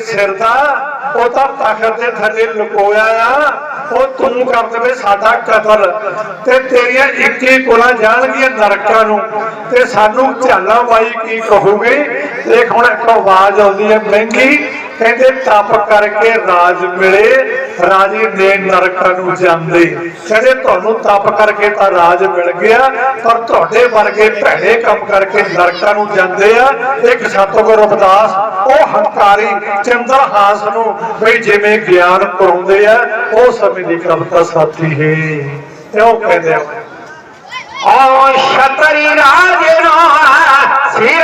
ਸਿਰ ਦਾ, ਉਹ ਤਾਂ ਤਖਤ ਦੇ ਥੱਲੇ ਲੁਕੋਇਆ ਆ, ਉਹ ਤੂੰ ਕਰ ਦੇਵੇ ਸਾਡਾ ਕਤਲ। ਤੇ ਤੇਰੀਆਂ ਇੱਕੀ ਕੋਲਾਂ ਜਾਣਗੀਆਂ ਨਰਕਾਂ ਨੂੰ। ਤੇ ਸਾਨੂੰ ਝਾਲਾ ਬਾਈ ਕੀ ਕਹੂਗੀ? ਦੇਖ ਹੁਣ ਇੱਕ ਆਵਾਜ਼ ਆਉਂਦੀ ਹੈ, ਮਹਿੰਗੀ, ਕਹਿੰਦੇ ਤਪ ਕਰਕੇ ਰਾਜ ਮਿਲੇ। ਰਾਜੇ ਨੇ ਨਰਕਾਂ ਨੂੰ ਜਾਂਦੇ। ਕਹਿੰਦੇ, ਤੁਹਾਨੂੰ ਤਪ ਕਰਕੇ ਤਾਂ ਰਾਜ ਮਿਲ ਗਿਆ, ਪਰ ਤੁਹਾਡੇ ਵਰਗੇ ਭੈੜੇ ਕੰਮ ਕਰਕੇ ਨਰਕਾਂ ਨੂੰ ਜਾਂਦੇ ਆ। ਇੱਕ ਸਤਿਗੁਰ ਰਵਿਦਾਸ, ਉਹ ਹੰਕਾਰੀ, ਚੰਦਰ ਚੰਦਰਹਾਸ ਨੂੰ ਵੀ ਜਿਵੇਂ ਗਿਆਨ ਕਰਾਉਂਦੇ ਆ, ਉਹ ਸਮੇਂ ਦੀ ਕਵਿਤਾ ਸਾਥੀ ਹੈ ਤੇ ਉਹ ਕਹਿੰਦੇ ਆ ਓ ਛਤਰੀ ਰਾਜ ਨੂੰ ਸ੍ਰੀ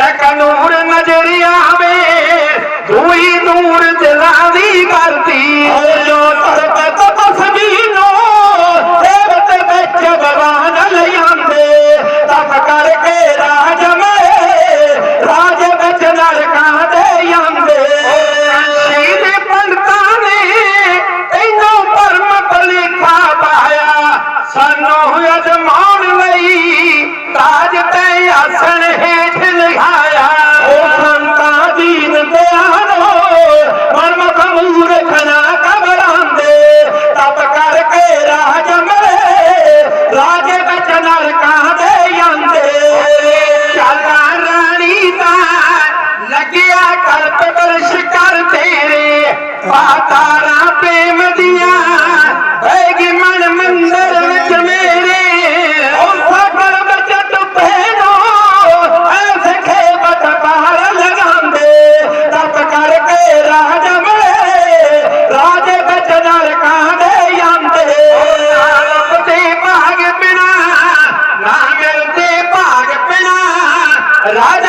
ਨੂਰ ਨਜ਼ਰ ਆਵੇ ਦੂਈ ਨੂਰ ਦਿਲਾਂ ਦੀ ਕਰਦੀ ਜੋ ਤਰਕ ਤਪਸਵੀ ਨੂੰ ਸੇਵਤ ਵਿੱਚ ਭਗਵਾਨ ਲਿਆਂਦੇ ਤਪ ਕਰਕੇ ਰਾਜ ਮੇ ਰਾਜ ਵਿੱਚ ਨਰਕਾਂ ਦੇ ਜਾਂਦੇ ਸ਼ਹੀਦ ਪੰਡਤਾਂ ਨੇ ਤੈਨੂੰ ਪਰਮ ਭਲੇਖਾ ਪਾਇਆ। ਸਾਨੂੰ ਅਜਮਾਉਣ ਲਈ ਤਾਜ ਤੇ ਆਸਣ ਪਾਤਾਰਾ ਪ੍ਰੇਮ ਦੀਆਂ ਬੈਗੀ ਮਨ ਮੰਦਰ ਵਿੱਚ ਮੇਰੇ ਉਹ ਸਾਗਰ ਵਿੱਚ ਡੁੱਬੇ ਐਸੇ ਖੇਬਤ ਪਾਰ ਲਗਾਉਂਦੇ। ਤਪ ਕਰਕੇ ਰਾਜ ਮਿਲੇ, ਰਾਜ ਵਿੱਚ ਨਰਕਾਂ ਦੇ ਜਾਂਦੇ। ਰੱਬ ਦੇ ਭਾਗ ਬਿਨਾ, ਨਾ ਮਿਲਦੇ ਭਾਗ ਬਿਨਾ, ਰਾਜਾ